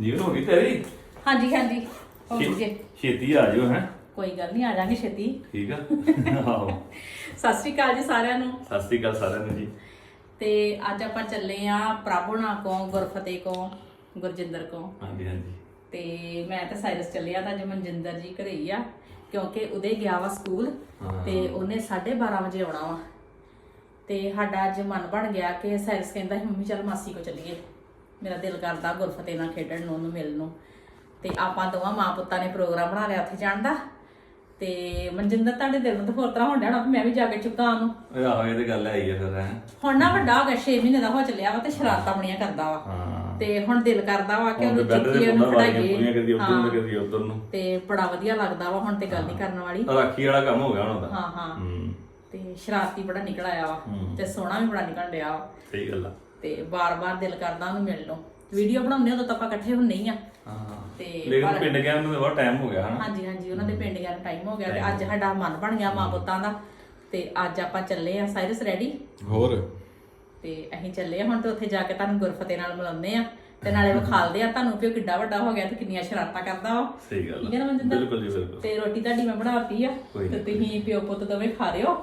ਜੀਵਨ ਹੋ ਗਈ ਤੇਰੀ? ਹਾਂਜੀ ਹਾਂਜੀ। ਹੋ ਗਈ ਜੇ। ਛੇਤੀ ਆ ਜਾਓ ਹੈ। ਕੋਈ ਗੱਲ ਨਹੀਂ ਆ ਜਾਾਂਗੇ ਛੇਤੀ। ਠੀਕ ਆ। ਆਹੋ। ਸਤਿ ਸ਼੍ਰੀ ਅਕਾਲ ਜੀ ਸਾਰਿਆਂ ਨੂੰ। ਸਤਿ ਸ੍ਰੀ ਅਕਾਲ ਸਾਰਿਆਂ ਨੂੰ ਜੀ। ਤੇ ਅੱਜ ਆਪਾਂ ਚੱਲੇ ਆ ਪ੍ਰਭੁਨਾ ਕੋ ਗੁਰਫਤਿਹ ਕੋ ਗੁਰਜਿੰਦਰ ਕੋ ਹਾਂਜੀ ਹਾਂਜੀ। ਤੇ ਮੈਂ ਤੇ ਸਾਇਰਸ ਚੱਲਿਆ ਤਾਂ ਅੱਜ ਮਨਜਿੰਦਰ ਜੀ ਘਰੇ ਹੀ ਆ ਕਿਉਂਕਿ ਉਹਦੇ ਗਿਆ ਵਾ ਸਕੂਲ। ਤੇ ਉਹਨੇ 12:30 ਵਜੇ ਆਉਣਾ ਵਾ। ਤੇ ਸਾਡਾ ਅੱਜ ਮਨ ਬਣ ਗਿਆ ਕਿ ਸਾਇਰਸ ਕਹਿੰਦਾ ਸੀ ਮੰਮੀ ਚੱਲ ਮਾਸੀ ਕੋ ਚੱਲੀਏ। ਮੇਰਾ ਦਿਲ ਕਰਦਾ ਗੁਰਫਤਿਹ ਨਾਲ ਖੇਡਣ ਨੂੰ ਉਹਨੂੰ ਮਿਲਣ ਨੂੰ। ਤੇ ਆਪਾਂ ਦੋਵਾਂ ਮਾਂ ਪੁੱਤਾਂ ਨੇ ਪ੍ਰੋਗਰਾਮ ਬਣਾ ਲਿਆ ਉੱਥੇ ਜਾਣ ਦਾ। ਤੇ ਮਨਜਿੰਦਰ ਤੁਹਾਡੇ ਦਿਲ ਨੂੰ ਤਾਂ ਹੋਰ ਤਰ੍ਹਾਂ ਹੋਣ ਡਿਆ ਹੋਣਾ ਵੀ ਮੈਂ ਵੀ ਜਾ ਕੇ ਚੁੱਕਾ ਉਹਨੂੰ। ਆਹੋ ਇਹ ਤੇ ਗੱਲ ਹੈ ਹੀ ਆ ਫਿਰ ਹੈ। ਹੁਣ ਨਾ ਵੱਡਾ ਹੋ ਗਿਆ 6 ਮਹੀਨੇ ਦਾ ਹੋ ਚੱਲਿਆ ਵਾ ਤੇ ਸ਼ਰਾਰਤਾਂ ਬੜੀਆਂ ਕਰਦਾ ਵਾ। ਹਾਂ। ਤੇ ਹੁਣ ਦਿਲ ਕਰਦਾ ਵਾ ਕਿ ਤੇ ਉਹਨੂੰ ਬੈੱਡ ਚੁੱਕੀਏ ਦੇ ਉਹਨੂੰ ਪੁੰਨਾ ਵਾਲੀਆਂ ਪੂਰੀਆਂ ਕਦੀ ਉਧਰ ਨੂੰ ਕਦੀ ਉਧਰ ਨੂੰ। ਤੇ ਬੜਾ ਵਧੀਆ ਲੱਗਦਾ ਵਾ ਹੁਣ ਤੇ ਗੱਲ ਨਹੀਂ ਕਰਨ ਵਾਲੀ। ਰਾਖੀ ਵਾਲਾ ਕੰਮ ਹੋ ਗਿਆ ਹੁਣ ਉਹਦਾ। ਹਾਂ ਹਾਂ। ਹੂੰ। ਤੇ ਸ਼ਰਾਰਤੀ ਬੜਾ ਨਿਕਲ ਆਇਆ ਵਾ। ਤੇ ਸੋਹਣਾ ਵੀ ਬੜਾ ਨਿਕਲ ਰਿਹਾ ਵਾ। ਸਹੀ ਗੱਲ ਆ। ਤੇ ਬਾਰ-ਬਾਰ ਦਿਲ ਕਰਦਾ ਉਹਨੂੰ ਮਿਲਣ ਨੂੰ। ਵੀਡੀਓ ਬਣਾਉਂਦੇ ਉਦੋਂ ਤਾਂ ਆਪਾਂ ਇਕੱਠੇ ਹੁੰਨੇ ਹੀ ਆ। ਹਾਂ ਤੇ ਲੇਕਿਨ ਪਿੰਡ ਗਿਆ ਨੂੰ ਬਹੁਤ ਟਾਈਮ ਹੋ ਗਿਆ ਹਨਾ? ਹਾਂਜੀ ਹਾਂਜੀ ਉਹਨਾਂ ਦੇ ਪਿੰਡ ਗਿਆ ਨੂੰ ਟਾਈਮ ਹੋ ਗਿਆ ਤੇ ਅੱਜ ਸਾਡਾ ਮਨ ਬਣ ਗਿਆ ਮਾਂ ਪੁੱਤਾਂ ਦਾ। ਤੇ ਅੱਜ ਆਪਾਂ ਚੱਲੇ ਆ ਸਾਇਰਸ ਰੈਡੀ। ਹੋਰ? ਤੇ ਅਸੀਂ ਚੱਲੇ ਆ ਹੁਣ ਤੇ ਉੱਥੇ ਜਾ ਕੇ ਤੁਹਾਨੂੰ ਗੁਰਫਤਿਹ ਨਾਲ ਮਿਲਾਉਂਦੇ ਆ ਤੇ ਨਾਲੇ ਵਿਖਾਲਦੇ ਆ ਤੁਹਾਨੂੰ ਕਿ ਉਹ ਕਿੱਡਾ ਵੱਡਾ ਹੋ ਗਿਆ ਤੇ ਕਿੰਨੀਆਂ ਸ਼ਰਾਰਤਾਂ ਕਰਦਾ ਵਾ ਸਹੀ ਗੱਲ ਹੈ? ਬਿਲਕੁਲ ਜੀ ਬਿਲਕੁਲ। ਤੇ ਰੋਟੀ ਤੁਹਾਡੀ ਮੈਂ ਬਣਾਤੀ ਆ। ਤੇ ਤੁਸੀਂ ਪਿਓ ਪੁੱਤ ਦੋਵੇਂ ਖਾ ਲਿਓ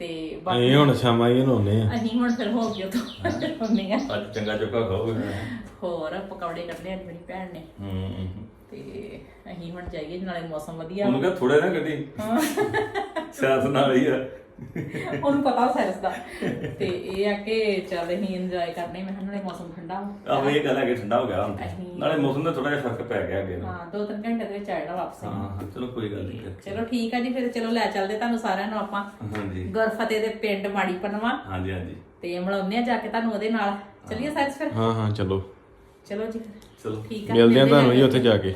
ਤੇ ਬਾਕੀ ਇਹ ਹੁਣ ਸ਼ਾਮਾਂ ਹੀ ਨਹਾਉਣੇ ਆ। ਅਸੀਂ ਹੁਣ ਫਿਰ ਹੋ ਗਏ ਤੋਂ ਹੁੰਨੇ ਆ। ਅੱਜ ਚੰਗਾ ਚੁੱਕਾ ਖਾਓਗੇ ਹੋਰ ਪਕੌੜੇ ਕੱਢਨੇ ਅੱਜ ਮੇਰੀ ਭੈਣ ਨੇ। ਹੂੰ ਤੇ ਅਸੀਂ ਹੁਣ ਜਾਈਏ ਨਾਲੇ ਮੌਸਮ ਵਧੀਆ। ਉਹਨੂੰ ਕਹ ਥੋੜੇ ਨਾ ਗੱਡੀ। ਸਿਆਸਤ ਨਾਲ ਹੀ ਆ। ਉਹਨੂੰ ਪਤਾ ਸੈਰਸ ਦਾ। ਤੇ ਇਹ ਆ ਕਿ ਚੱਲ ਅਸੀਂ ਇੰਜੋਏ ਕਰਨੇ ਮੈਂ ਕਿਹਾ ਨਾਲੇ ਮੌਸਮ ਠੰਡਾ ਵਾ। ਆਹ ਇਹ ਗੱਲ ਹੈ ਕਿ ਠੰਡਾ ਹੋ ਗਿਆ ਹੁਣ। ਤੇ। ਅਸੀਂ- ਨਾਲੇ ਮੌਸਮ ਦਾ ਥੋੜਾ ਜਿਹਾ ਫ਼ਰਕ ਪੈ ਗਿਆ ਅੱਗੇ ਨਾਲੋਂ। ਹਾਂ ਦੋ ਤਿੰਨ ਘੰਟੇ ਦੇ ਵਿੱਚ ਆ ਜਾਣਾ ਵਾਪਸ। ਹਾਂ ਹਾਂ ਚਲੋ ਕੋਈ ਗੱਲ ਨਹੀਂ। ਚਲੋ ਠੀਕ ਆ ਜੀ ਫਿਰ ਚਲੋ ਲੈ ਚੱਲਦੇ ਤੁਹਾਨੂੰ ਸਾਰਿਆਂ ਨੂੰ ਆਪਾਂ। ਹਾਂਜੀ। ਗੁਰਫਤਿਹ ਦੇ ਪਿੰਡ ਮਾੜੀ ਪਨਵਾ। ਹਾਂਜੀ ਹਾਂਜੀ। ਤੇ ਮਿਲਾਉਂਦੇ ਆ ਜਾ ਕੇ ਤੁਹਾਨੂੰ ਉਹਦੇ ਨਾਲ। ਚੱਲੀਏ ਸੈਰਸ ਫਿਰ? ਹਾਂ ਹਾਂ ਚਲੋ। ਚਲੋ ਜੀ ਫਿਰ। ਚਲੋ। ਠੀਕ ਆ ਮਿਲਦੇ ਆ ਤੁਹਾਨੂੰ ਜੀ ਉੱਥੇ ਜਾ ਕੇ।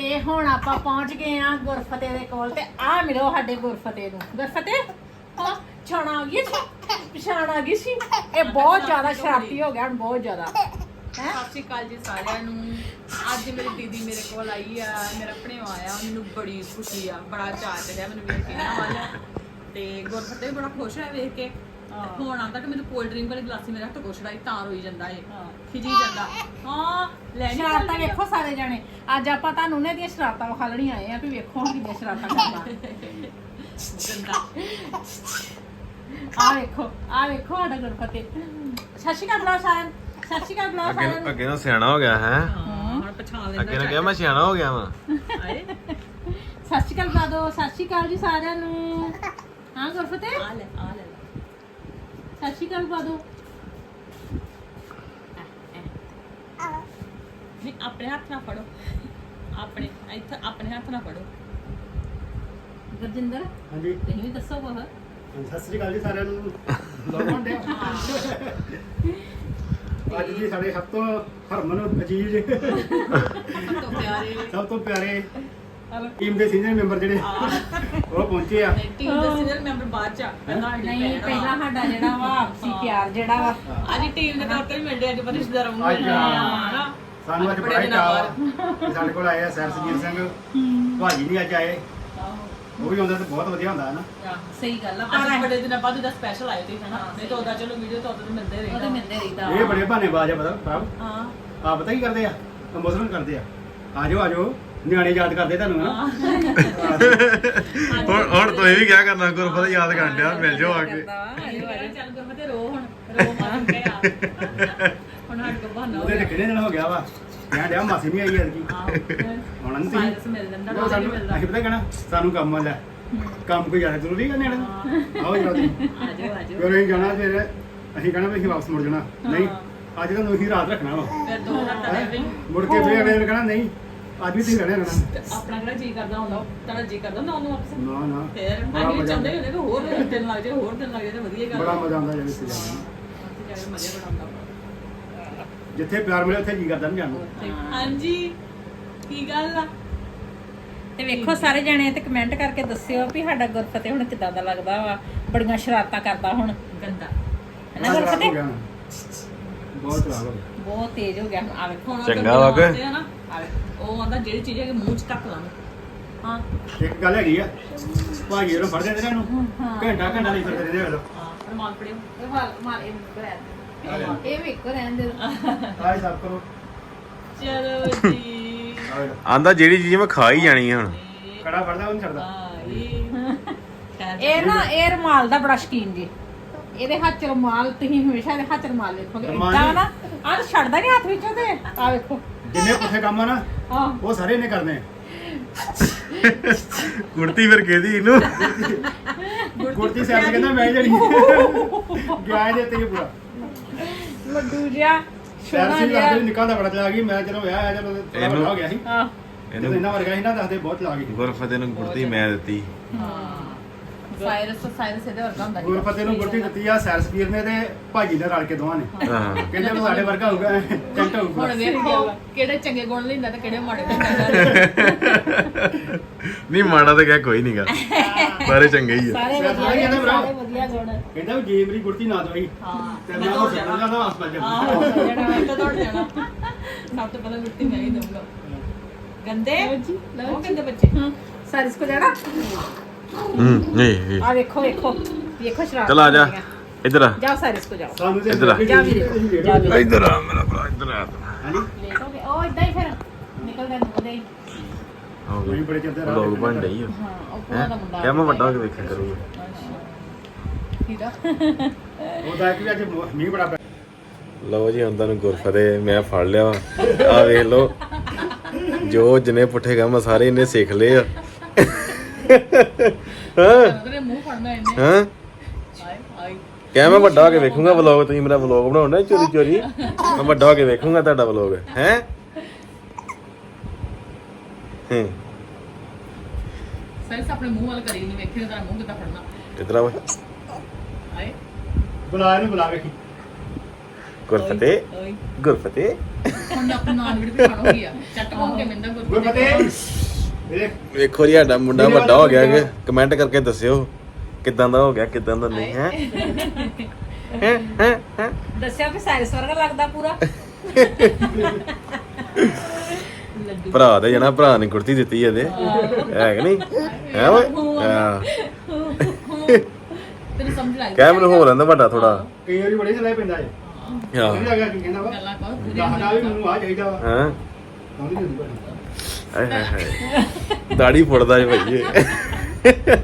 ਤੇ ਹੁਣ ਆਪਾਂ ਪਹੁੰਚ ਗਏ ਆ ਗੁਰਫਤਿਹ ਦੇ ਕੋਲ ਤੇ ਆ ਮਿਲੋ ਸਾਡੇ ਗੁਰਫਤਿਹ ਨੂੰ। ਗੁਰਫਤਿਹ ਹਾਂ, ਛਾਣਾ ਆ ਗਈ ਪਛਾਣ ਆ ਗਈ ਸੀ? ਇਹ ਬਹੁਤ ਜ਼ਿਆਦਾ ਸ਼ਰਾਰਤੀ ਹੋ ਗਿਆ, ਹੁਣ ਬਹੁਤ ਜ਼ਿਆਦਾ। ਹੈ? ਸਤਿ ਸ਼੍ਰੀ ਅਕਾਲ ਜੀ ਸਾਰਿਆਂ ਨੂੰ। ਅੱਜ ਮੇਰੀ ਦੀਦੀ ਮੇਰੇ ਕੋਲ ਆਈ ਆ, ਮੇਰਾ ਭਣੇਵਾ ਆਇਆ, ਮੈਨੂੰ ਬੜੀ ਖੁਸ਼ੀ ਆ, ਬੜਾ ਚਾਅ ਚੜਿਆ ਮੈਨੂੰ ਵੇਖ ਕੇ ਨਾ ਵੱਲ। ਤੇ ਗੁਰਫਤਿਹ ਵੀ ਬੜਾ ਖੁਸ਼ ਹੋਇਆ ਵੇਖ ਕੇ। ਹੁਣ ਆਂਦਾ ਕਿ ਮੈਨੂੰ ਕੋਲਡ ਡਰਿੰਕ ਵਾਲੀ ਗਲਾਸੀ ਮੇਰੇ ਹੱਥ ਕੋਸ਼ੜਾ ਤਾਂ ਰੋਈ ਜਾਂਦਾ ਏ ਖਿਜੀ ਜਾਂਦਾ। ਹਾਂ ਲੈਣੀ ਸ਼ਰਾਰਤਾਂ ਵੇਖੋ ਸਾਰੇ ਜਾਣੇ। ਅੱਜ ਆਪਾਂ ਤੁਹਾਨੂੰ ਨੇ ਦੀਆਂ ਸ਼ਰਾਰਤਾਂ ਵਿਖਾ ਲੈਣੀਆਂ ਆਏ ਆ ਵੀ ਵੇਖੋ ਹੁਣ ਕਿੰਨੀਆਂ ਸ਼ਰਾਰਤਾਂ ਕਰਦਾ ਗੰਦਾ। ਆ ਵੇਖੋ ਆ ਵੇਖੋ ਸਾਡਾ ਗੁਰਫਤਿਹ। ਸਤਿ ਸ਼੍ਰੀ ਅਕਾਲ ਸਾਰਿਆਂ ਨੂੰ। ਸਤਿ ਸ਼੍ਰੀ ਅਕਾਲ ਸਾਰਿਆਂ ਨੂੰ। ਅੱਗੇ ਨਾ ਸਿਆਣਾ ਹੋ ਗਿਆ ਹੈ? ਹਾਂ ਹੁਣ ਪਛਾਣ ਲੈਂਦਾ ਅੱਗੇ ਨਾ ਕਿਹਾ ਮੈਂ ਸਿਆਣਾ ਹੋ ਗਿਆ ਵਾਂ। ਆਏ। ਸਤਿ ਸ਼੍ਰੀ ਅਕਾਲ ਬੁਲਾ ਦਿਓ ਸਤਿ ਸ਼੍ਰੀ ਅਕਾਲ ਜੀ ਸਾਰਿਆਂ ਨੂੰ। ਹਾਂ ਗੁਰਫਤਿਹ? ਆ ਲੈ ਆ ਲੈ। ਸਤਿ ਸ਼੍ਰੀ ਅਕਾਲ ਬੁਲਾ ਦਿਓ ਨਹੀਂ ਆਪਣੇ ਹੱਥ ਨਾਲ ਫੜੋ। ਆਪਣੇ ਇੱਥੇ ਆਪਣੇ ਹੱਥ ਨਾਲ ਫੜੋ। ਗੁਰਜਿੰਦਰ ਹਾਂਜੀ। ਤੁਸੀਂ ਵੀ ਦੱਸੋ ਕੋਹ ਸਤਿ ਸ੍ਰੀ ਅਕਾਲ ਜੀ ਸਾਰਿਆਂ ਨੂੰ। ਲੋਕਾਂ ਦੇ ਅੱਜ ਜੀ ਸਾਡੇ ਸਭ ਤੋਂ ਹਰਮਨ ਅਜੀਜ਼। ਸਭ ਤੋਂ ਪਿਆਰੇ। ਸਭ ਤੋਂ ਪਿਆਰੇ। ਟੀਮ ਦੇ ਸੀਨੀਅਰ ਮੈਂਬਰ ਜਿਹੜੇ ਉਹ ਪਹੁੰਚੇ ਆ। ਟੀਮ ਦੇ ਸੀਨੀਅਰ ਮੈਂਬਰ ਬਾਅਦ ਚ ਆ। ਪਹਿਲਾਂ ਸਾਡੀ ਨਹੀਂ ਭੈਣ ਆ। ਪਹਿਲਾਂ ਸਾਡਾ ਜਿਹੜਾ ਵਾ ਆਪਸੀ ਪਿਆਰ ਜਿਹੜਾ ਵਾ। ਅੱਜ ਟੀਮ ਦੇ ਤੌਰ ਤੇ ਵੀ ਮਿਲਦੇ ਅੱਜ ਰਿਸ਼ਤੇਦਾਰ ਅੱਜ ਮੂੰਹ ਹਾਂ। ਹਨਾ ਸਾਨੂੰ ਅੱਜ ਬੜੇ ਬੜਾ ਹੀ ਚਾਅ ਵਾ ਸਾਡੇ ਕੋਲ ਆਏ ਆ ਸੈਰ ਸੁਜੀਤ ਸਿੰਘ। ਭਾਜੀ ਨਹੀਂ ਅੱਜ ਆਏ। ਉਹ ਵੀ ਆਉਂਦਾ ਤਾਂ ਬਹੁਤ ਵਧੀਆ ਹੁੰਦਾ ਹੈ ਨਾ। ਸਹੀ ਗੱਲ ਆ। ਅੱਜ ਪਰ ਬੜੇ ਦਿਨਾਂ ਬਾਅਦ ਉਹਦਾ ਸਪੈਸ਼ਲ ਆਏ ਤੇ ਹਨਾ? ਨਹੀਂ ਤਾਂ ਉਹਦਾ ਚਲੋ ਵੀਡੀਓ ਤੋਂ ਉਦੋਂ ਮਿਲਦੇ ਉਹਦੇ ਰਹਿੰਦਾ ਮਿਲਦੇ ਰਹੀਦਾ। ਇਹ ਬੜੇ ਬਹਾਨੇ ਬਾਜ ਆ ਪਤਾ ਪ੍ਰਭ। ਹਾਂ। ਆ ਪਤਾ ਕੀ ਕਰਦੇ ਆ? ਮੁਸਲਮਾਨ ਕਰਦੇ ਆ। ਆਜੋ ਆਜੋ ਨਿਆਣੇ ਯਾਦ ਕਰਦੇ ਤੁਹਾਨੂੰ ਨਾ ਹੁਣ ਹੁਣ ਤੁਸੀਂ ਵੀ ਕਿਆ ਕਰਨਾ ਗੁਰਪਤ ਯਾਦ ਕਰਨ ਡਿਆ ਮਿਲ ਜਾਓ ਆ ਕੇ। ਆਜੋ ਆਜੋ ਚੱਲ ਗੁਰਮਤ ਤੇ ਰੋ ਹੁਣ ਰੋ ਮਾਰ ਕੇ ਆ ਹੁਣ ਸਾਡੇ ਕੋਲ ਬਹਾਨਾ ਹੋ ਉਹਦੇ ਤੇ ਗਿਆ ਕਿੰਨੇ ਦਿਨ ਹੋ ਗਿਆ ਵਾ? ਮੈਂ ਡਿਆ ਮਾਸੀ ਨਹੀਂ ਆਈ ਐਤਕੀ। ਆਹੋ ਹੁਣ ਨਹੀਂ ਸਾਇਰਸ ਮਿਲ ਜਾਂਦਾ ਉਹ ਰੋਜ਼ ਨਹੀਂ ਸਾਨੂੰ ਮਿਲਦਾ। ਅਸੀਂ ਪਤਾ ਕਹਿਣਾ? ਸਾਨੂੰ ਕੰਮ ਆ ਲੈ। ਕੰਮ ਕੋਈ ਜ਼ਿਆਦਾ ਜ਼ਰੂਰੀ ਹੈ। ਨਿਆਣੇ ਆਓ ਜਰਾ ਤੁਸੀਂ ਆਜੋ ਆਜੋ। ਫਿਰ ਅਸੀਂ ਜਾਣਾ ਫਿਰ ਅਸੀਂ ਕਹਿਣਾ ਵੀ ਅਸੀਂ ਵਾਪਸ ਮੁੜ ਜਾਣਾ। ਨਹੀਂ ਅੱਜ ਤਾਂ ਅਸੀਂ ਰਾਤ ਰੱਖਣਾ ਵਾ। ਫਿਰ ਦੋ ਘੰਟਾ ਹੈਂ? ਦੇ ਵੀ ਮੁੜ ਕੇ ਫਿਰ ਅਗਲੇ ਨੇ ਕਹਿਣਾ ਨਹੀਂ ਅੱਜ ਵੀ ਤੁਸੀਂ ਰਹਿਣਾ ਰਹਿਣਾ। ਤੇ ਆਪਣਾ ਕਿਹੜਾ ਜੀ ਕਰਦਾ ਹੁੰਦਾ ਤੇਰਾ ਜੀ ਕਰਦਾ ਹੁੰਦਾ ਉਹਨੂੰ ਵਾਪਸ। ਨਾ ਨਾ। ਫਿਰ ਬੜਾ ਅਸੀਂ ਵੀ ਮਜ਼ਾ ਚਾਹੁੰਦੇ ਹੁੰਦੇ ਕਿ ਹੋਰ ਦਿਨ ਲੱਗ ਜਾਏ ਹੋਰ ਦਿਨ ਲੱਗ ਜਾਏ ਤਾਂ ਵਧੀਆ ਗੱਲ ਬੜਾ ਆ। ਮਜ਼ਾ ਆਉਂਦਾ ਜਦੋਂ ਇੱਥੇ ਜਾਣਾ ਉੱਥੇ ਜਾ ਕੇ ਮਜ਼ੇ ਬਣਾਉਂਦਾ ਵਾ। ਜਿੱਥੇ ਪਿਆਰ ਮਿਲੇ ਉੱਥੇ ਜੀ ਕਰਦਾ ਨਹੀਂ ਜਾਣ ਨੂੰ। ਤੇ ਹਾਂਜੀ ਕੀ ਗੱਲ ਆ? ਤੇ ਵੇਖੋ ਸਾਰੇ ਜਾਣੇ ਤੇ ਕਮੈਂਟ ਕਰਕੇ ਦੱਸਿਓ ਵੀ ਸਾਡਾ ਗੁਰਫਤਿਹ ਹੁਣ ਕਿਦਾਂ ਦਾ ਲੱਗਦਾ ਵਾ। ਬੜੀਆਂ ਸ਼ਰਾਰਤਾਂ ਕਰਦਾ ਹੁਣ। ਗੰਦਾ। ਹੈ ਨਾ ਬੜਾ ਖਰਾਬ ਹੋ ਗੁਰਫਤਿਹ? ਗਿਆ ਹੁਣ। ਬਹੁਤ ਖਰਾਬ ਹੋ ਗਿਆ। ਬਹੁਤ ਤੇਜ਼ ਹੋ ਗਿਆ। ਹੁਣ ਆ ਵੇਖੋ ਹੁਣ ਉਹ ਚੰਗਾ ਵਾ ਕਿ? ਨਾ, ਆਵੇ, ਉਹ ਆਂਦਾ ਜਿਹੜੀ ਚੀਜ਼ ਹੈ ਕਿ ਮੂੰਹ ਚ ਟੱਕ ਲਾਂ ਹਾਂ। ਇੱਕ ਗੱਲ ਹੈਗੀ ਆ ਭਾਜੀ ਜਦੋਂ ਫੜ ਦਿੰਦੇ ਨੇ ਇਹਨੂੰ ਘੰਟਾ ਘੰਟਾ ਲਈ ਫਿਰਦੇ ਰਹਿੰਦੇ ਵੇਲੋ ਹਾਂ ਰਮਾਨ ਪੜਿਓ ਇਹ ਵਾਲ ਮਾਰ ਇਹ ਮੁੱਕ ਰਹਿਣ ਦੇ। ਇਹ ਵੀ ਇੱਕੋ ਰਹਿਣ ਦੇ। ਆਏ ਸਭ ਕਰੋ। ਚਲੋ ਜੀ। ਆਂਦਾ ਜਿਹੜੀ ਚੀਜ਼ ਮੈਂ ਖਾ ਹੀ ਜਾਣੀ ਆ ਹੁਣ। ਕੜਾ ਫੜਦਾ ਉਹ ਨਹੀਂ ਛੱਡਦਾ। ਇਹ ਨਾ ਇਹ ਰਮਾਲ ਦਾ ਬੜਾ ਸ਼ਕੀਨ ਜੀ। ਇਹਦੇ ਹੱਥ ਚ ਰਮਾਲ ਤੁਸੀਂ ਹਮੇਸ਼ਾ ਇਹਦੇ ਹੱਥ ਚ ਰਮਾਲ ਦੇਖੋਗੇ। ਰੁਮਾਲ ਇਦਾਂ ਨੀ। ਨਾ ਆਹ ਤਾਂ ਛੱਡਦਾ ਨਹੀਂ ਹੱਥ ਵਿੱਚੋਂ ਤੇ ਆ ਵੇਖੋ। ਜਿੰਨੇ ਪੁੱਠੇ ਕੰਮ ਆ ਨਾ ਹਾਂ। ਉਹ ਸਾਰੇ ਇਹਨੇ ਕਰਨੇ ਕੁੜਤੀ ਫਿਰ ਕਿਹਦੀ ਇਹਨੂੰ? ਗੁਰਤੀ ਸੈਰ ਕਹਿੰਦਾ ਮੈਂ ਜਣੀ ਗਿਆ ਜੇ ਤੇ ਪੂਰਾ। ਲੱਡੂ ਜਿਹਾ ਸੈਰ ਸੋਨਾ ਸੀ ਜਿਹਾ। ਲੱਗਦਾ ਨਿੱਕਾ ਦਾ ਬੜਾ ਚਲਾ ਗਈ ਮੈਂ ਜਦੋਂ ਵਿਆਹ ਆਇਆ ਜਦੋਂ ਥੋੜਾ ਇਹਨੂੰ- ਵੱਡਾ ਹੋ ਗਿਆ ਸੀ। ਹਾਂ। ਜਦੋਂ ਇਹਨੂੰ ਇੰਨਾ ਵਰਗਾ ਸੀ ਨਾ ਦੱਸਦੇ ਬਹੁਤ ਚਲਾ ਗਈ। ਗੁਰਫਤਿਹ ਨੂੰ ਕੁੜਤੀ ਮੈਂ ਦਿੱਤੀ। ਸਾਇਰਸ ਸਾਇਰਸ ਇਹਦੇ ਵਰਗਾ ਹੁੰਦਾ ਗੁਰਫਤਿਹ ਨੂੰ ਗੁਰਤੀ ਦਿੱਤੀ ਆ ਸੈਰ ਸਪੀਰ ਨੇ ਤੇ ਭਾਜੀ ਨੇ ਰਲ ਕੇ ਦੋਵਾਂ ਨੇ। ਹਾਂ। ਕਹਿੰਦੇ ਵੀ ਸਾਡੇ ਵਰਗਾ ਹੋਊਗਾ ਟੈਂਟ ਹੋਊਗਾ। ਹੁਣ ਵੇਖੋ ਕਿਹੜੇ ਚੰਗੇ ਗੁਣ ਲੈਂਦਾ ਤੇ ਕਿਹੜੇ ਮਾੜੇ ਗੁਣ ਲੈਂਦਾ। ਨਹੀਂ ਮਾੜਾ ਤਾਂ ਕਿਹਾ ਕੋਈ ਨਹੀਂਗਾ ਸਾਰੇ ਚੰਗੇ ਹੀ ਆ। ਸਾਰੇ ਵਧੀਆ ਭਰਾ। ਸਾਰੇ ਵਧੀਆ ਗੁਣ। ਕਹਿੰਦਾ ਵੀ ਜੇ ਮੇਰੀ ਗੁਰਤੀ ਨਾ ਦੋਈ ਹਾਂ। ਤੇ ਮੈਂ ਉਹ ਸੁਣ ਜਾਂਦਾ ਹਸਪਤਾਲ ਆਹੋ ਜਾ ਜਿਹੜਾ ਮੈਂ ਤਾਂ ਦੌੜ ਜਾਣਾ। ਸਭ ਤੋਂ ਪਹਿਲਾਂ ਮਿੱਟੀ ਮੈਂ ਹੀ ਦਊਂਗਾ। ਗੰਦੇ? ਉਹ ਗੰਦੇ ਬੱਚੇ। ਸਾਰਿਸ ਕੋ ਜਾਣਾ? ਹੂੰ ਨਹੀਂ ਇਹ ਆ ਵੇਖੋ ਵੇਖੋ। ਵੇਖੋ ਸ਼ਰਾਬ ਚਲ ਆ ਜਾ। ਇੱਧਰ ਆ। ਜਾਓ ਸਾਰਿਸ ਕੋ ਜਾਓ। ਸਾਨੂੰ ਤੇ ਇੱਧਰ ਆ। ਜਾ ਵੀਰੇ, ਜਾ ਵੀਰੇ। ਇੱਧਰ ਆ ਮੇਰਾ ਭਰਾ ਇੱਧਰ ਆ ਹਾਂਜੀ ਲੇਟ ਹੋ ਗਏ। ਉਹ ਇਦਾਂ ਹੀ ਫਿਰ ਨਿਕਲਦੇ ਨਿਕਲਦੇ ਹੀ। ਹੋ ਕੋਈ ਗਈ ਬੜੇ ਚਿਰ ਦੇ ਲੋਕ ਬਣ ਰਹੀ ਆ। ਹਾਂ ਉਹ ਪੂਰਾ ਦਾ ਮੁੰਡਾ ਕਿਆ ਮੈਂ ਵੱਡਾ ਹੋ ਕੇ ਵੇਖਿਆ ਕਰੂੰਗਾ। ਠੀਕ ਆ ਉਹਦਾ ਕਿ ਅੱਜ ਮੀਂਹ ਬੜਾ ਪਿਆ ਲਓ ਜੀ ਹੁਣ ਤੁਹਾਨੂੰ ਗੁਰਫਤਿਹ ਮੈਂ ਫੜ ਲਿਆ ਵਾ। ਆ ਵੇਖ ਲਓ। ਜੋ ਜਨੇ ਪੁੱਠੇ ਕੰਮ ਆ ਸਾਰੇ ਇਹਨੇ ਸਿੱਖ ਲਏ ਆ। ਹਾਂ। ਤੇਰੇ ਮੂੰਹ ਫੜਨਾ ਇਹਨੇ। ਹਾਂ। ਮੈਂ ਵੱਡਾ ਹੋ ਕੇ ਵੇਖੂੰਗਾ ਵਲੌਗ ਤੁਸੀਂ ਮੇਰਾ ਵਲੌਗ ਬਣਾਉਣਾ ਚੋਰੀ ਚੋਰੀ। ਮੈਂ ਵੱਡਾ ਹੋ ਕੇ ਵੇਖੂੰਗਾ ਤੁਹਾਡਾ ਵਲੌਗ ਹੈ? ਹੂੰ। ਸਾਰਿਸ ਆਪਣੇ ਮੂੰਹ ਵੱਲ ਕਰੀ ਨਹੀਂ ਵੇਖੇ ਤੇਰਾ ਮੂੰਹ ਕਿੱਦਾਂ ਫੜਨਾ। ਇਧਰ ਓਏ? ਆਏ। ਬੁਲਾ ਇਹਨੂੰ ਬੁਲਾ ਵੇਖੀ। ਗੁਰਫਤਿਹ ਓਏ ਗੁਰਫਤਿਹ ਹੁਣ ਆਪਣਾ ਨਾਨ ਤੇ ਖਾਣਾ ਹੋ ਗਿਆ ਚੱਟ ਕੇ ਮਿੰਦਾ ਵੇਖੋ ਜੀ ਸਾਡਾ ਮੁੰਡਾ ਵੱਡਾ ਹੋ ਗਿਆ ਕਿ ਕਮੈਂਟ ਕਰਕੇ ਦੱਸਿਓ ਕਿਦਾਂ ਦਾ ਹੋ ਗਿਆ ਕਿਦਾਂ ਦਾ ਨਹੀਂ ਹੈ? ਹੈ ਦੱਸਿਆ ਵੀ ਸਾਇਰਸ ਵਰਗਾ ਲੱਗਦਾ ਪੂਰਾ। ਭਰਾ ਦੇ ਜਣਾ ਭਰਾ ਨੇ ਕੁੜਤੀ ਦਿੱਤੀ ਇਹਦੇ। ਹੈ ਕਿ ਨਹੀਂ? ਹੈ ਓਏ? ਤੈਨੂੰ ਸਮਝ ਲੱਗ ਕਹਿ ਮੈਨੂੰ ਹੋ ਲੈਂਦਾ ਵੱਡਾ ਥੋੜਾ ਕਈ ਵਾਰੀ ਬੜੇ ਚਲਾਏ ਪੈਂਦਾ ਹੈ ਹਾਂ। ਨਹੀਂ ਲੱਗਾ ਕੀ ਕਹਿੰਦਾ ਵਾ ਗੱਲਾਂ ਕਰ ਪੂਰੀਆਂ ਦੱਸਦਾ ਵੀ ਮੈਨੂੰ ਆ ਚਾਹੀਦਾ ਵਾ। ਹਾਂ। ਹਾਏ ਹਾਏ ਹਾਏ। ਦਾੜੀ ਫੁੱਟਦਾ ਜੇ ਭਾਈ ਇਹ।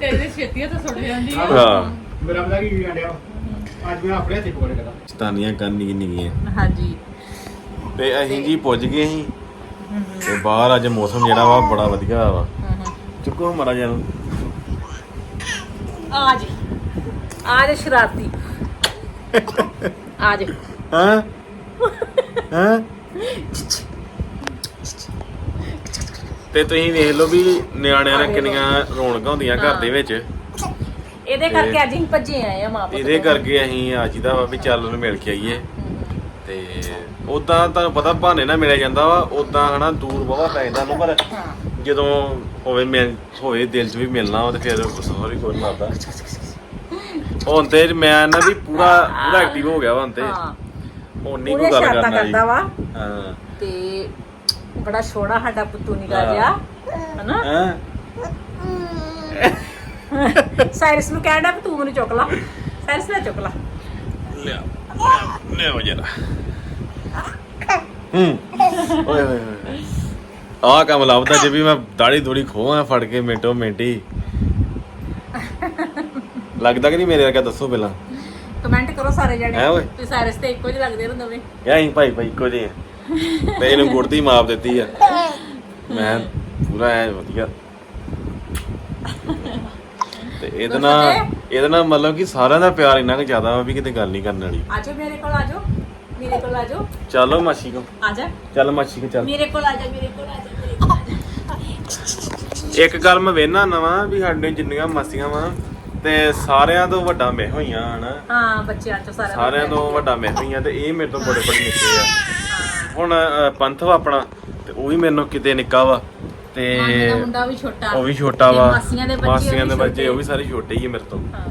ਤੇਰੇ ਛੇਤੀਆਂ ਤਾਂ ਸੁੱਟ ਜਾਂਦੀ ਆ ਹਾਂ। ਮੇਰਾ ਪਤਾ ਕੀ ਕਹਿੰਦੇ ਆ ਅੱਜ ਮੈਂ ਆਪਣੇ ਹੱਥੀ ਪਕੜ ਕਰਾਂ ਸਤਾਨੀਆਂ ਕਰਨੀ ਕਿੰਨੀ ਗਈਆਂ ਹਾਂਜੀ। ਤੇ ਅਸੀਂ ਜੀ ਪੁੱਜ ਗਏ ਅਸੀਂ ਤੇ ਬਾਹਰ ਅੱਜ ਮੌਸਮ ਜਿਹੜਾ ਵਾ ਬੜਾ ਵਧੀਆ ਵਾ। ਚੁੱਕੋ ਮਾਰਾ ਜਾਨੂੰ ਆ ਜੇ। ਆ ਜੇ ਸ਼ਰਾਰਤੀ। ਆ ਜੇ। ਹਾਂ? ਹਾਂ? ਤੇ ਤੁਸੀਂ ਵੇਖ ਲਓ ਵੀ ਨਿਆਣਿਆਂ ਨਾਲ ਕਿੰਨੀਆਂ ਰੌਣਕਾਂ ਹੁੰਦੀਆਂ ਘਰ ਦੇ ਵਿੱਚ। ਇਹਦੇ ਕਰਕੇ ਅੱਜ ਅਸੀਂ ਭੱਜੇ ਆਏ ਆ ਮਾਂ ਪੁੱਤ ਇਹਦੇ ਕਰਕੇ ਅਸੀਂ ਅੱਜ ਦਾ ਵਾ ਵੀ ਚੱਲ ਉਹਨੂੰ ਮਿਲ ਕੇ ਆਈਏ। ਤੇ ਉਦਾਂ ਤੁਹਾਨੂੰ ਪਤਾ ਬਹਾਨੇ ਨਾਲ ਮਿਲਿਆ ਜਾਂਦਾ ਵਾ ਉਦਾਂ ਹਨਾ ਦੂਰ ਬਹੁਤ ਪੈ ਜਾਂਦਾ ਨੂੰ ਪਰ ਜਦੋਂ ਹੋਵੇ ਮਿਲ ਹੋਵੇ ਦਿਲ 'ਚ ਵੀ ਮਿਲਣਾ ਵਾ ਤੇ ਫਿਰ ਸੌਰੀ ਕੋਈ ਲੱਗਦਾ ਹੁਣ ਤੇ ਮੈਂ ਨਾ ਵੀ ਪੂਰਾ ਪੂਰਾ ਐਕਟਿਵ ਹੋ ਗਿਆ ਵਾ ਹੁਣ ਤੇ। ਹਾਂ। ਹੁਣ ਨਹੀਂ ਕੋਈ ਗੱਲ ਕਰਨਾ ਕਰਦਾ ਵਾ। ਹਾਂ। ਤੇ ਬੜਾ ਸੋਹਣਾ ਸਾਡਾ ਪੁੱਤੂ ਨਿਕਾ ਜਿਆ ਹਨਾ? ਹਾਂ। ਸਾਇਰਸ ਨੂੰ ਕਹਿਣਾ ਵੀ ਤੂੰ ਮੈਨੂੰ ਚੁੱਕ ਲਾ। ਸਾਇਰਸ ਨੇ ਚੁੱਕ ਲਾ। ਲਿਆ ਲੈ ਹੋ ਜਰਾ। ਹੂੰ। ਓਏ ਹੋਏ ਹੋਏ ਆ ਕੰਮ ਲੱਭਦਾ ਜੇ ਵੀ ਮੈਂ ਦਾੜੀ ਥੋੜੀ ਖੋਵਾਂ ਫੜ ਕੇ ਮਿੰਟੋ ਮਿੰਟੀ। ਲੱਗਦਾ ਕਿ ਨਹੀਂ ਮੇਰੇ ਵਰਗਾ ਦੱਸੋ ਪਹਿਲਾਂ? ਕਮੈਂਟ ਕਰੋ ਸਾਰੇ ਜਣੇ। ਹੈਂ ਓਏ? ਤੇ ਇੱਕੋ ਜਿਹੇ ਲੱਗਦੇ ਹੁੰਦੇ ਵੇ ਯਾ ਹੀ ਭਾਈ ਭਾਈ ਇੱਕੋ ਜਿਹੇ ਆ। ਤੇ ਇਹਨੂੰ ਗੁੜਤੀ ਮਾਪ ਦਿੱਤੀ ਆ। ਮੈਂ ਪੂਰਾ ਐ ਵਧੀਆ। ਤੇ ਇਹਦੇ ਨਾਲ ਇਹਦੇ ਨਾਲ ਮਤਲਬ ਕਿ ਸਾਰਿਆਂ ਦਾ ਪਿਆਰ ਇੰਨਾ ਕਿ ਜ਼ਿਆਦਾ ਵਾ ਵੀ ਕਿਤੇ ਗੱਲ ਨਹੀਂ ਕਰਨ ਵਾਲੀ। ਆਜੋ ਮੇਰੇ ਕੋਲ ਆਜੋ। ਮੇਰੇ ਕੋਲ ਆਜੋ। ਚਲੋ ਮਾਸੀ ਕੋ ਆਜਾ। ਚੱਲ ਮਾਸੀ ਕੋ ਚੱਲ। ਮੇਰੇ ਕੋਲ ਆਜਾ ਮੇਰੇ ਕੋਲ ਆਜਾ ਮੇਰੇ ਕੋਲ ਆਜਾ। ਇੱਕ ਗੱਲ ਮੈਂ ਵੇਖਣਾ ਨਵਾਂ ਵੀ ਸਾਡੇ ਜਿੰਨੀਆਂ ਮਾਸੀਆਂ ਵਾ ਤੇ ਸਾਰਿਆਂ ਤੋਂ ਵੱਡਾ ਮੈਂ ਹੋਈਆਂ ਹਨ? ਹਾਂ ਬੱਚਿਆਂ ਚੋਂ ਸਾਰਿਆਂ ਸਾਰਿਆਂ ਤੋਂ ਵੱਡਾ ਮੈਂ ਹੋਈਆਂ ਤੇ ਇਹ ਮੇਰੇ ਤੋਂ ਬੜੇ ਬੜੇ ਨਿੱਕੇ ਆ। ਹੁਣ ਅ, ਪੰਥ ਵਾ ਆਪਣਾ ਤੇ ਉਹ ਵੀ ਮੈਨੂੰ ਕਿਤੇ ਨਿੱਕਾ ਵਾ ਤੇ ਮਾਮੇ ਦਾ ਮੁੰਡਾ ਵੀ ਛੋਟਾ ਉਹ ਵੀ ਛੋਟਾ ਤੇ ਵਾ ਮਾਸੀਆਂ ਦੇ ਬੱਚੇ ਮਾਸੀਆਂ ਦੇ ਉਹ ਵੀ ਬੱਚੇ ਉਹ ਵੀ ਸਾਰੇ ਛੋਟੇ ਹੀ ਆ ਮੇਰੇ ਤੋਂ। ਹਾਂ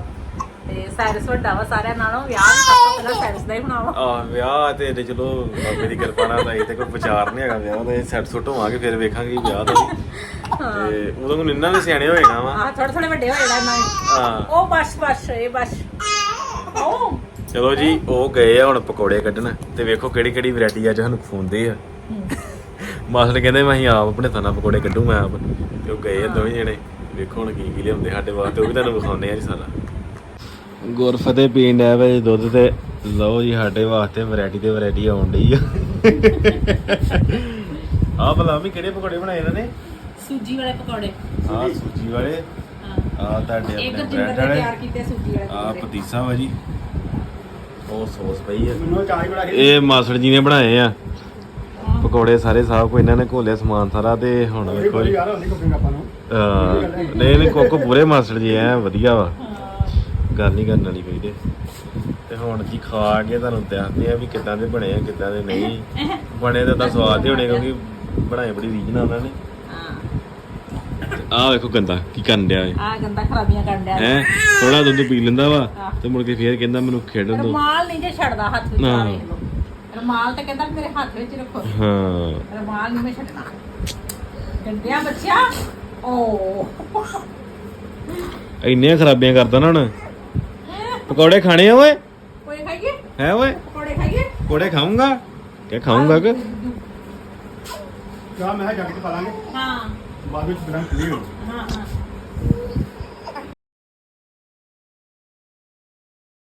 ਤੇ ਸਾਇਰਸ ਵੱਡਾ ਵਾ ਸਾਰਿਆਂ ਨਾਲੋਂ ਵਿਆਹ ਵੀ ਸਭ ਤੋਂ ਪਹਿਲਾਂ ਸਾਇਰਸ ਦਾ ਹੀ ਹੋਣਾ ਵਾ। ਆ ਵਿਆਹ ਤੇ ਇਹਦੇ ਚਲੋ ਬਾਬੇ ਦੀ ਕਿਰਪਾ ਨਾਲ ਤਾਂ ਤੇ ਕੋਈ ਵਿਚਾਰ ਨਹੀਂ ਹੈਗਾ ਵਿਆਹ ਦਾ ਇਹ ਸੈੱਟ ਸੁੱਟ ਹੋਵਾਂਗੇ ਫਿਰ ਵੇਖਾਂਗੇ ਵਿਆਹ ਦਾ ਵੀ। ਤੇ ਉਦੋਂ ਨੂੰ ਨਿੰਨਾ ਵੀ ਸਿਆਣੇ ਹੋਏਗਾ ਵਾ। ਆਹ ਥੋੜੇ ਥੋੜੇ ਵੱਡੇ ਹੋ ਜਾਣਾ ਇਹਨਾਂ ਨੇ ਹਾਂ। ਉਹ ਬਸ ਬਸ ਇਹ ਬਸ। ਉਹ ਚਲੋ ਜੀ ਉਹ ਗਏ ਆ ਹੁਣ ਪਕੌੜੇ ਕੱਢਣ ਤੇ ਵੇਖੋ ਕਿਹੜੀ ਕਿਹੜੀ ਵੈਰਾਈਟੀ ਅੱਜ ਸਾਨੂੰ ਖਵਾਉਂਦੇ ਆ। ਮਾਸਟਰ ਕਹਿੰਦੇ ਮੈਂ ਅਸੀਂ ਆਪ ਆਪਣੇ ਥਾਣਾ ਪਕੌੜੇ ਕੱਢੂ ਮੈਂ ਆਪ। ਤੇ ਉਹ ਗਏ ਆ ਦੋਵੇਂ ਜਣੇ। ਵੇਖੋ ਹੁਣ ਕੀ ਕੀ ਲਿਆਉਂਦੇ ਸਾਡੇ ਵਾਸਤੇ ਉਹ ਵੀ ਤੁਹਾਨੂੰ ਵਿਖਾਉਂਦੇ ਆ ਜੀ ਸਾਰਾ। ਗੁਰਫਤਿਹ ਪੀਣ ਡਿਆ ਵੇ ਦੁੱਧ ਤੇ। ਲਓ ਜੀ ਸਾਡੇ ਵਾਸਤੇ ਵੈਰਾਈਟੀ ਤੇ ਵੈਰਾਈਟੀ ਆਉਣ ਡਈ ਆ। ਆਹ ਭਲਾ ਵੀ ਕਿਹੜੇ ਪਕੌੜੇ ਬਣਾਏ ਇਹਨਾਂ ਨੇ? ਸੂਜੀ ਵਾਲੇ ਪਕੌੜੇ। ਆਹ ਸੂਜੀ ਵਾਲੇ। ਹਾਂ। ਆਹ ਤੁਹਾਡੇ ਇੱਕ ਆਪਣੇ ਜਿੰਦਰ ਬ੍ਰੈਡ ਨੇ ਵਾਲੇ। ਤਿਆਰ ਕੀਤੇ ਸੂਜੀ ਵਾਲੇ ਆਹ ਪਕੌੜੇ। ਪਤੀਸਾ ਵਾ ਜੀ। ਉਹ ਸੌਸ ਪਈ ਆ। ਮੈਨੂੰ ਚਾਹ ਹੀ ਬੜਾ ਕੇ ਇਹ ਮਾਸੜ ਜੀ ਨੇ ਬਣਾਏ ਆ। ਪਕੌੜੇ ਸਾਰੇ ਸਾਹ ਕੋ ਇਹਨਾਂ ਨੇ ਘੋਲਿਆ ਸਮਾਨ ਸਾਰਾ ਤੇ ਹੁਣ ਵੇਖੋ ਜੀ। ਯਾਰ ਹੁੰਦੀ ਕੁਕਿੰਗ ਆਪਾਂ ਨੂੰ। ਅਹ ਨਹੀਂ ਨਹੀਂ ਕੋਕੋ ਪੂਰੇ ਮਾਸਟਰ ਜੀ ਐ ਵਧੀਆ ਵਾ। ਗੱਲ ਨਹੀਂ ਕਰਨ ਵਾਲੀ ਕੋਈ ਤੇ। ਤੇ ਹੁਣ ਜੀ ਖਾ ਕੇ ਤੁਹਾਨੂੰ ਦੱਸਦੇ ਆ ਵੀ ਕਿੱਦਾਂ ਦੇ ਬਣੇ ਆ ਕਿੱਦਾਂ ਦੇ ਨਹੀਂ। ਬਣੇ ਤਾਂ ਤਾਂ ਸਵਾਦ ਹੀ ਹੋਣੇ ਕਿਉਂਕਿ ਬਣਾਏ ਬੜੀ ਰੀਝ ਨਾਲ ਉਹਨਾਂ ਨੇ। ਹਾਂ। ਆਹ ਵੇਖੋ ਗੰਦਾ ਕੀ ਕਰਨ ਡਿਆ ਏ ਆ ਗੰਦਾ ਖਰਾਬੀਆਂ ਕਰਨ ਡਿਆ ਹੈ? ਥੋੜਾ ਦੁੱਧ ਪੀ ਲੈਂਦਾ ਵਾ ਤੇ ਮੁੜ ਕੇ ਫੇਰ ਕਹਿੰਦਾ ਮੈਨੂੰ ਖੇਡਣ ਦੋ। ਰਮਾਲ ਨਹੀਂ ਜੇ ਛੱਡਦਾ ਹੱਥ ਵਿੱਚ ਆ। ਵੇਖ ਲਓ। ਰਮਾਲ ਤੇ ਕਹਿੰਦਾ ਮੇਰੇ ਹੱਥ ਵਿੱਚ ਰੱਖੋ। ਹਾਂ। ਰਮਾਲ ਨਹੀਂ ਮੈਂ ਛੱਡਣਾ। ਗੰਦਿਆ ਬੱਚਿਆ। ਓ। ਇੰਨੀਆਂ ਖਰਾਬੀਆਂ ਕਰਦਾ ਨਾ ਹੁਣ। ਪਕੌੜੇ ਖਾਣੇ ਆ ਓਏ? ਕੋਈ ਖਾਈਏ? ਹੈ ਓਏ? ਪਕੌੜੇ ਖਾਈਏ? ਪਕੌੜੇ ਖਾਊਂਗਾ? ਕਿ ਖਾਊਂਗਾ ਕਿ ਚਾਹ ਮੈਂ ਜੱਗ ਚ ਪਾ ਲਾਂਗੇ। ਹਾਂ। ਬਾਅਦ ਵਿੱਚ ਬਿਲਾਂ ਕਲੀਅਰ ਹਾਂ ਹਾਂ